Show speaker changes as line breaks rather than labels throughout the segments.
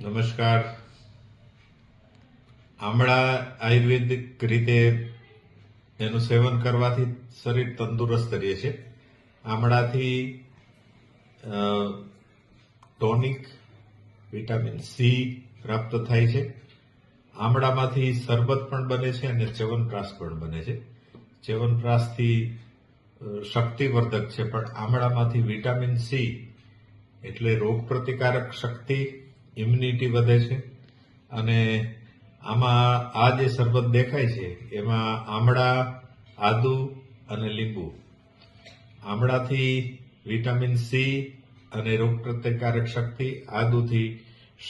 નમસ્કાર. આમળા આયુર્વેદિક રીતે એનું સેવન કરવાથી શરીર તંદુરસ્ત રહે છે. આમળાથી ટોનિક, વિટામિન સી પ્રાપ્ત થાય છે. આમળામાંથી શરબત પણ બને છે અને ચ્યવનપ્રાશ પણ બને છે. ચ્યવનપ્રાશથી શક્તિવર્ધક છે, પણ આમળામાંથી વિટામિન સી એટલે રોગ પ્રતિકારક શક્તિ ઇમ્યુનિટી વધે છે. અને આમાં આ જે શરબત દેખાય છે, એમાં આમળા, આદુ અને લીંબુ. આમળાથી વિટામિન સી અને રોગ પ્રતિકારક શક્તિ, આદુથી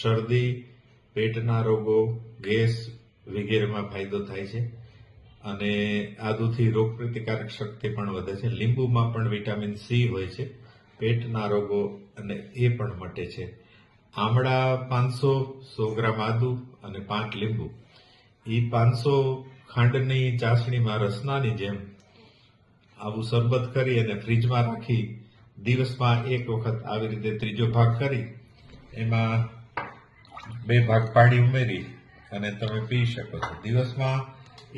શરદી, પેટના રોગો, ગેસ વગેરેમાં ફાયદો થાય છે. અને આદુથી રોગ પ્રતિકારક શક્તિ પણ વધે છે. લીંબુમાં પણ વિટામિન સી હોય છે. પેટના રોગો અને એ પણ મટે છે. આમળા પાંચસો, સો ગ્રામ આદુ અને પાંચ લીંબુ. એ પાંચસો ખાંડની ચાસણીમાં રસનાની જેમ આવું શરબત કરી અને ફ્રીજમાં રાખી દિવસમાં એક વખત આવી રીતે ત્રીજો ભાગ કરી, એમાં બે ભાગ પાણી ઉમેરી અને તમે પી શકો છો. દિવસમાં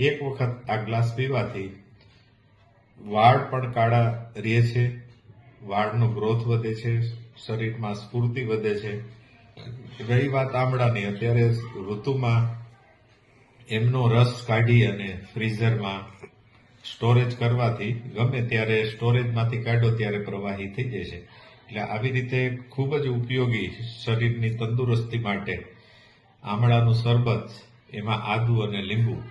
એક વખત આ ગ્લાસ પીવાથી વાળ પણ કાળા રહે છે, વાળનો ગ્રોથ વધે છે, શરીરમાં સ્ફૂર્તિ વધે છે રહી વાત આમળાની. અત્યારે ઋતુમાં એમનો રસ કાઢી અને ફ્રીઝરમાં સ્ટોરેજ કરવાથી ગમે ત્યારે સ્ટોરેજમાંથી કાઢો ત્યારે પ્રવાહી થઈ જાય છે. એટલે આવી રીતે ખૂબ જ ઉપયોગી શરીરની તંદુરસ્તી માટે આમળાનું શરબત, એમાં આદુ અને લીંબુ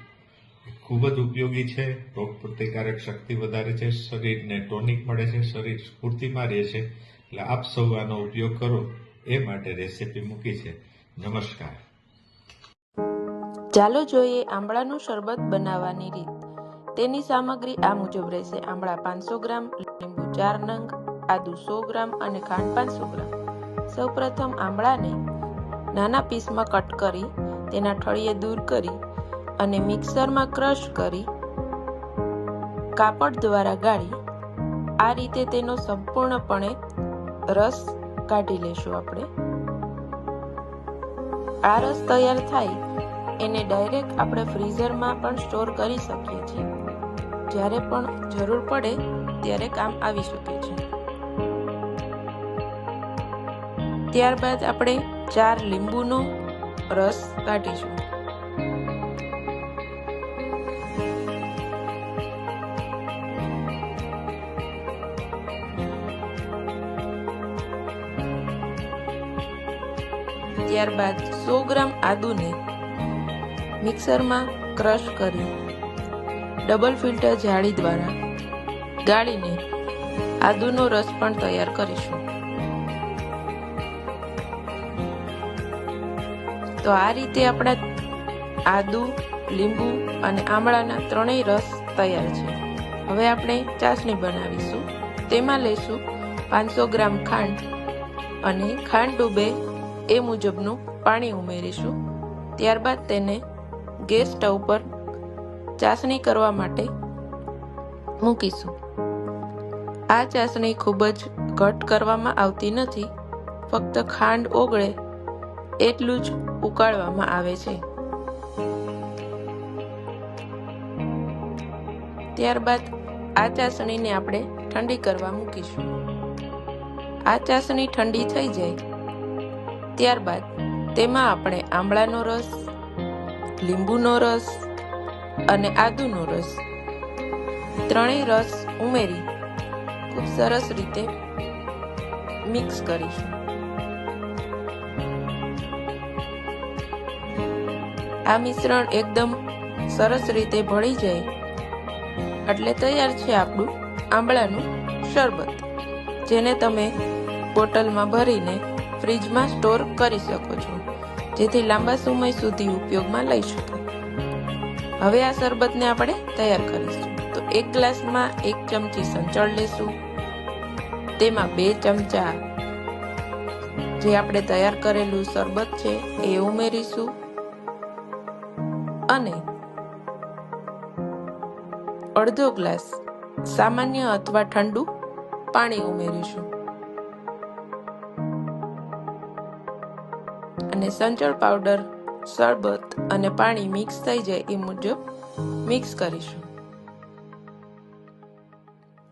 ખૂબ જ ઉપયોગી છે. રોગ પ્રતિકારક શક્તિ વધારે છે. શરીરને ટોનિક મળે છે. શરીર સ્ફૂર્તિમાં રહે છે. એટલે આપ સૌ આનો ઉપયોગ કરો. એ માટે રેસીપી મૂકી છે. નમસ્કાર.
ચાલો જોઈએ આંબળાનું શરબત બનાવવાની રીત. તેની સામગ્રી આ મુજબ રહેશે. આંબળા પાંચસો ગ્રામ, લીંબુ ચાર નંગ, આદુ સો ગ્રામ અને ખાંડ પાંચસો ગ્રામ. સૌપ્રથમ આંબળાને નાના પીસમાં કટ કરી, તેના ઠળીએ દૂર કરી અને મિક્સરમાં ક્રશ કરી કાપડ દ્વારા ગાળી. આ રીતે તેનો સંપૂર્ણપણે રસ કાઢી લેશું આપણે. આ રસ તૈયાર થાય, એને ડાયરેક્ટ આપણે ફ્રીઝરમાં પણ સ્ટોર કરી શકીએ છીએ. જ્યારે પણ જરૂર પડે, ત્યારે કામ આવી શકે છે. ત્યારબાદ આપણે ચાર લીંબુનો રસ કાઢીશું. ત્યારબાદ સો ગ્રામ આદુને મિક્સરમાં ક્રશ કરી ડબલ ફિલ્ટર જાળી દ્વારા ગાળીને આદુનો રસ પણ તૈયાર કરીશું. તો આ રીતે આપણા આદુ, લીંબુ અને આમળાના ત્રણેય રસ તૈયાર છે. હવે આપણે ચાસણી બનાવીશું. તેમાં લઈશું પાંચસો ગ્રામ ખાંડ અને ખાંડ ડૂબે એ મુજબનું પાણી ઉમેરીશું. ત્યારબાદ તેને ગેસ સ્ટવ પર ચાસણી કરવા માટે મૂકીશું. આ ચાસણી ખૂબ જ ઘટ કરવામાં આવતી નથી, ફક્ત ખાંડ ઓગળે એટલું જ ઉકાળવામાં આવે છે. ત્યારબાદ આ ચાસણીને આપણે ઠંડી કરવા મૂકીશું. આ ચાસણી ઠંડી થઈ જાય ત્યારબાદ તેમાં આપણે આંબળાનો રસ, લીંબુનો રસ અને આદુનો રસ. ત્રણેય રસ ઉમેરી ખૂબ સરસ રીતે મિક્સ કરીશું. આ મિશ્રણ એકદમ સરસ રીતે ભળી જાય એટલે તૈયાર છે આપણું આંબળાનું શરબત, જેને તમે બોટલમાં ભરીને ફ્રીજમાં સ્ટોર કરી શકો છો. જેથી લાંબા સમય સુધી ઉપયોગમાં લઈ શકો. હવે આ શરબતને આપણે તૈયાર કરીશું. તો એક ગ્લાસમાં એક ચમચી સંચળ લેશું. તેમાં બે ચમચા જે આપણે તૈયાર કરેલું શરબત છે એ ઉમેરીશું. અને અડધો ગ્લાસ સામાન્ય અથવા ઠંડુ પાણી ઉમેરીશું. અને સંચળ પાવડર, શરબત અને પાણી મિક્સ થઈ જાય એ મુજબ મિક્સ કરીશું.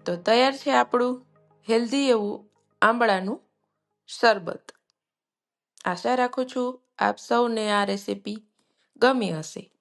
તો તૈયાર છે આપણું હેલ્ધી એવું આંબળાનું શરબત. આશા રાખું છું આપ સૌને આ રેસીપી ગમી હશે.